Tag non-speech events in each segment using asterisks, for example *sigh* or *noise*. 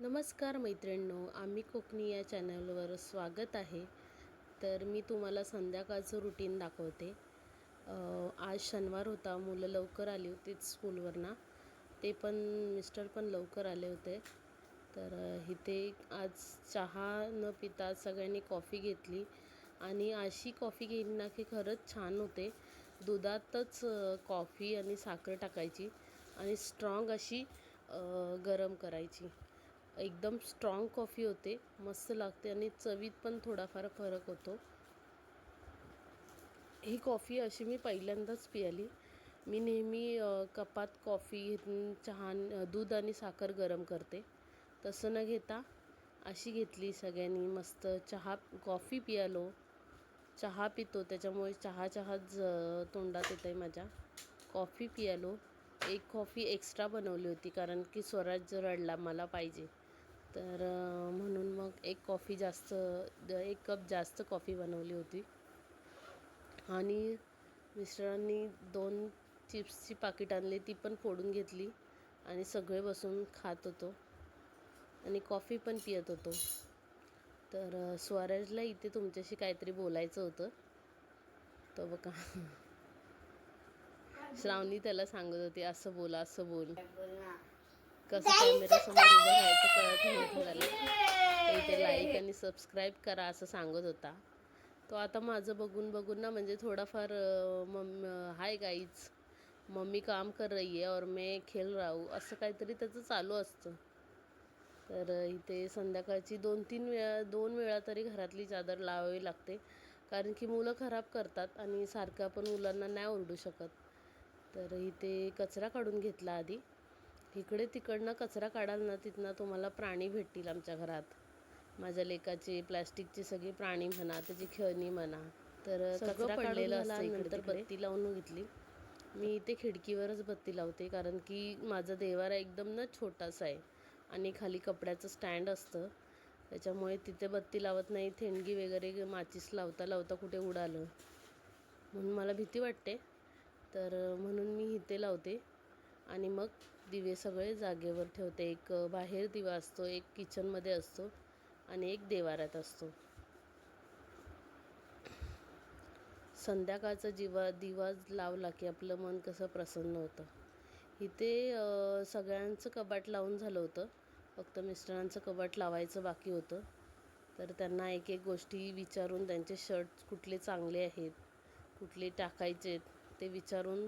नमस्कार मैत्रिणींनो आम्ही कोकणी या चॅनलवर स्वागत आहे. तर मी तुम्हाला संध्याकाळचं रुटीन दाखवते. आज शनिवार होता मुलं लवकर आली होती स्कूलवरनं ते पण मिस्टर पण लवकर आले होते. तर इथे आज चहा न पिता सगळ्यांनी कॉफी घेतली. आणि अशी कॉफी घेतली ना की खरंच छान होते. दुधातच कॉफी आणि साखर टाकायची आणि स्ट्रॉंग अशी गरम करायची. एकदम स्ट्रॉंग कॉफी होते. मस्त लागते आणि चवीत पण थोडाफार फरक होतो. ही कॉफी अशी मी पहिल्यांदाच पियाली. मी नेहमी कपात कॉफी चहा दूध आणि साखर गरम करते. तसं न घेता अशी घेतली सगळ्यांनी मस्त चहा कॉफी पियालो. चहा पितो त्याच्यामुळे चहा चहा ज तोंडात येत आहे माझ्या. कॉफी पियालो. एक कॉफी एक्स्ट्रा बनवली होती कारण की स्वराज रडला मला पाहिजे. तर म्हणून मग एक कॉफी जास्त एक कप जास्त कॉफी बनवली होती. आणि मिस्टरांनी दोन चिप्सची पाकिट आणली ती पण फोडून घेतली आणि सगळे बसून खात होतो. आणि कॉफी पण पित होतो. तर स्वराजला इथे तुमच्याशी काहीतरी बोलायचं होतं. तो बघा. *laughs* श्रावणी त्याला सांगत होती असं बोल असं बोल. कसं कॅमेऱ्यासमोर उभं राहायचं कळत नव्हतं त्याला इथे लाईक आणि सबस्क्राईब करा असं सांगत होता. तो आता माझं बघून बघून ना म्हणजे थोडाफार मम हाय गाईच मम्मी काम कर रही है और मैं खेळ राहू असं काहीतरी त्याचं चालू असतं. तर इथे संध्याकाळची दोन तीन वेळा दोन वेळा तरी घरातली चादर लावावी लागते. कारण की मुलं खराब करतात आणि सारखं आपण मुलांना नाही ओरडू शकत. तर इथे कचरा काढून घेतला आधी. इकडे तिकडनं कचरा काढाल ना तिथनं तुम्हाला प्राणी भेटतील आमच्या घरात. माझ्या लेकाचे प्लॅस्टिकचे सगळे प्राणी म्हणा त्याची खेळणी म्हणा. तर कचरा असतं नंतर बत्ती लावून घेतली. मी इथे खिडकीवरच बत्ती लावते कारण की माझा देवारा एकदम ना छोटासा आहे. आणि खाली कपड्याचं स्टँड असतं. त्याच्यामुळे तिथे बत्ती लावत नाही थेंडगी वगैरे माचीस लावता लावता कुठे उडालं. म्हणून मला भीती वाटते. तर म्हणून मी इथे लावते. आणि मग दिवे सगळे जागेवर ठेवते. एक बाहेर दिवा असतो एक किचनमध्ये असतो आणि एक देवारात असतो. संध्याकाळचा जिवा दिवा लावला की आपलं मन कसं प्रसन्न होतं. इथे सगळ्यांचं कबाट लावून झालं होतं. फक्त मिस्टरांचं कबाट लावायचं बाकी होतं. तर त्यांना एक एक गोष्टी विचारून त्यांचे शर्ट कुठले चांगले आहेत कुठले टाकायचे ते विचारून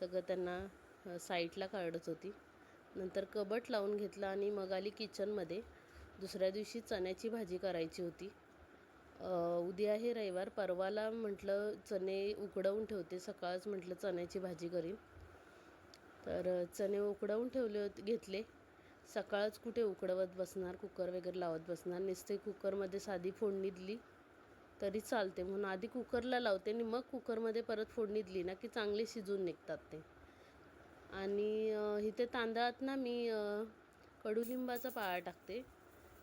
सगळं त्यांना साईडला काढत होती. नंतर कबट लावून घेतलं आणि मग आली किचनमध्ये. दुसऱ्या दिवशी चण्याची भाजी करायची होती. उद्या आहे रविवार. परवाला म्हटलं चणे उकडवून ठेवते. सकाळच म्हटलं चण्याची भाजी करीन. तर चणे उकडवून ठेवले होते घेतले. सकाळच कुठे उकडवत बसणार कुकर वगैरे लावत बसणार. नुसते कुकरमध्ये साधी फोडणी दिली तरी चालते. म्हणून आधी कुकरला लावते आणि मग कुकरमध्ये परत फोडणी दिली ना की चांगले शिजून निघतात ते. आणि इथे तांदळात ना मी कडुलिंबाचा पाळा टाकते.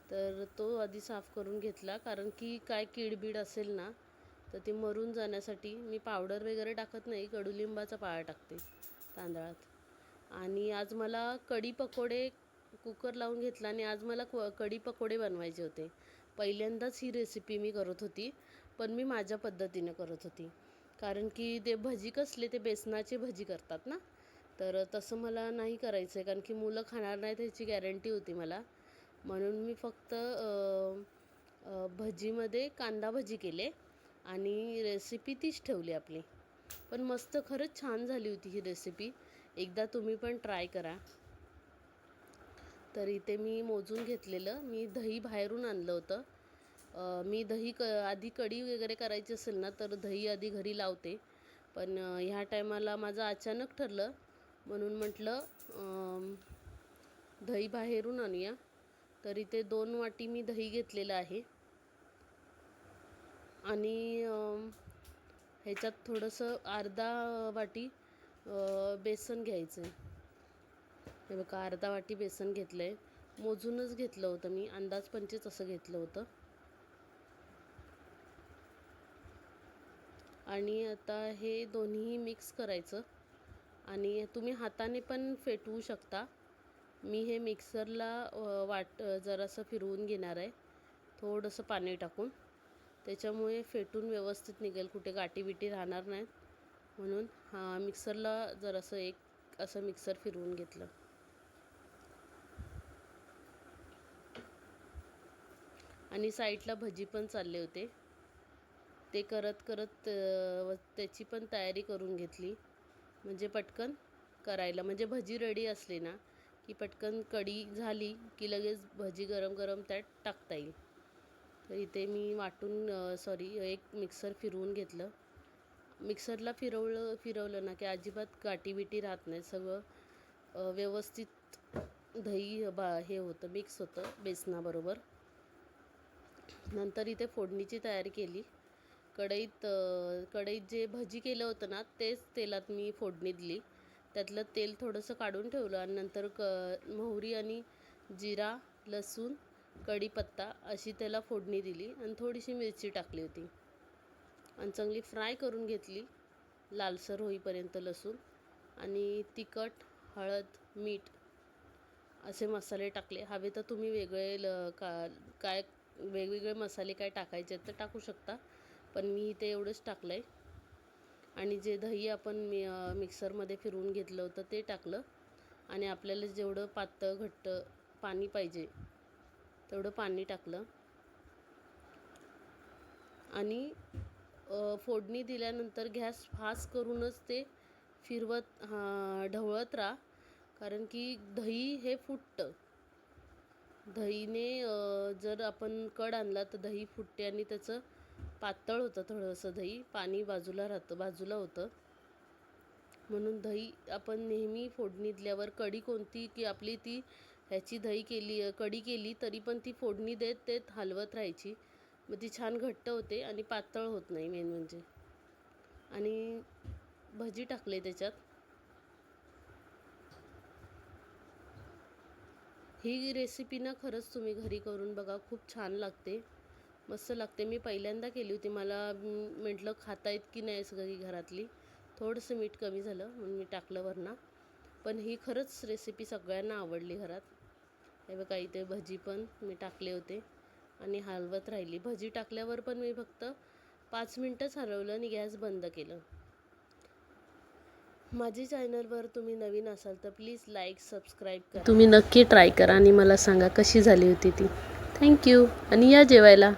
तर तो आधी साफ करून घेतला कारण की काय कीडबीड असेल ना तर ती मरून जाण्यासाठी मी पावडर वगैरे टाकत नाही कडुलिंबाचा पाळा टाकते तांदळात. आणि आज मला कढी पकोडे कुकर लावून घेतला आणि आज मला क कढी पकोडे बनवायचे होते. पहिल्यांदाच ही रेसिपी मी करत होती पण मी माझ्या पद्धतीने करत होती. कारण की ते भजी कसले ते बेसनाचे भजी करतात ना तर तसं मला नाही करायचं आहे कारण की मुलं खाणार नाही त्याची गॅरंटी होती मला. म्हणून मी फक्त भजीमध्ये कांदा भजी केले आणि रेसिपी तीच ठेवली आपली. पण मस्त खरंच छान झाली होती ही रेसिपी एकदा तुम्ही पण ट्राय करा. तर इथे मी मोजून घेतलेलं मी दही बाहेरून आणलं होतं. मी दही क आधी कढी वगैरे करायची असेल ना तर दही आधी घरी लावते. पण ह्या टायमाला माझं अचानक ठरलं म्हणून म्हटलं दही बाहेरून आणूया. तर इथे दोन वाटी मी दही घेतलेलं आहे. आणि ह्याच्यात थोडंसं अर्धा वाटी बेसन घ्यायचं आहे हे बघा अर्धा वाटी बेसन घेतलं आहे मोजूनच घेतलं होतं मी. अंदाज पंचवीस असं घेतलं होतं. आणि आता हे दोन्ही मिक्स करायचं. आणि तुम्ही हाताने पण फेटवू शकता. मी हे मिक्सरला वाट जरासं फिरवून घेणार आहे. थोडंसं पाणी टाकून. त्याच्यामुळे फेटून व्यवस्थित निघेल. कुठे गाठीबिटी राहणार नाहीत. म्हणून हा मिक्सरला जरासं एक असं मिक्सर फिरवून घेतलं. आणि साईडला भजी पण चालले होते. ते करत करत त्याची पण तयारी करून घेतली. म्हणजे पटकन करायला. म्हणजे भजी रेडी असली ना की पटकन कढी झाली की लगेच भजी गरम गरम त्यात टाकता येईल. तर इथे मी वाटून सॉरी एक मिक्सर फिरवून घेतलं. मिक्सरला फिरवलं फिरवलं ना की अजिबात गाठी बिटी राहत नाही सगळं व्यवस्थित दही बा हे होतं मिक्स होतं बेसनाबरोबर. नंतर इथे फोडणीची तयारी केली. कढईत कढईत जे भजी केलं होतं ना तेच तेलात मी फोडणी दिली. त्यातलं तेल थोडंसं काढून ठेवलं आणि नंतर क मोहरी आणि जिरा लसूण कढीपत्ता अशी त्याला फोडणी दिली आणि थोडीशी मिरची टाकली होती. आणि चांगली फ्राय करून घेतली लालसर होईपर्यंत लसूण आणि तिखट हळद मीठ असे मसाले टाकले. हवे तर तुम्ही वेगळे ल का काय वेगवेगळे मसाले काय टाकायचे तर टाकू शकता. पण मी इथे एवढंच टाकलं आहे आणि जे दही आपण मी मिक्सरमध्ये फिरवून घेतलं होतं ते टाकलं. आणि आपल्याला जेवढं पातळ घट्ट पाणी पाहिजे तेवढं पाणी टाकलं. आणि फोडणी दिल्यानंतर गॅस फास्ट करूनच ते फिरवत हा ढवळत राहा. कारण की दही हे फुटतं. दहीने जर आपण कड आणला तर दही फुटते आणि त्याचं पातळ होतं थोडंसं दही. पाणी बाजूला राहतं बाजूला होतं. म्हणून दही आपण नेहमी फोडणी दिल्यावर कढी कोणती की आपली ती ह्याची दही केली कढी केली तरी पण ती फोडणी देत देत हलवत राहायची. मग ती छान घट्ट होते आणि पातळ होत नाही मेन म्हणजे. आणि भजी टाकले त्याच्यात. ही रेसिपी ना खरंच तुम्ही घरी करून बघा खूप छान लागते. मस्त लागते. मी पहिल्यांदा केली होती. मला म्हटलं खाता येत की नाही सगळी घरातली. थोडंसं मीठ कमी झालं म्हणून मी टाकलं वरनं. पण ही खरंच रेसिपी सगळ्यांना आवडली घरात. हे बघा इथे भजी पण मी टाकले होते. आणि हलवत राहिली. भजी टाकल्यावर पण मी फक्त पाच मिनटंच हलवलं आणि गॅस बंद केलं. माझी चॅनलवर तुम्ही नवीन असाल तर प्लीज लाईक सबस्क्राईब करा. तुम्ही नक्की ट्राय करा आणि मला सांगा कशी झाली होती ती. थँक्यू. आणि या जेवायला.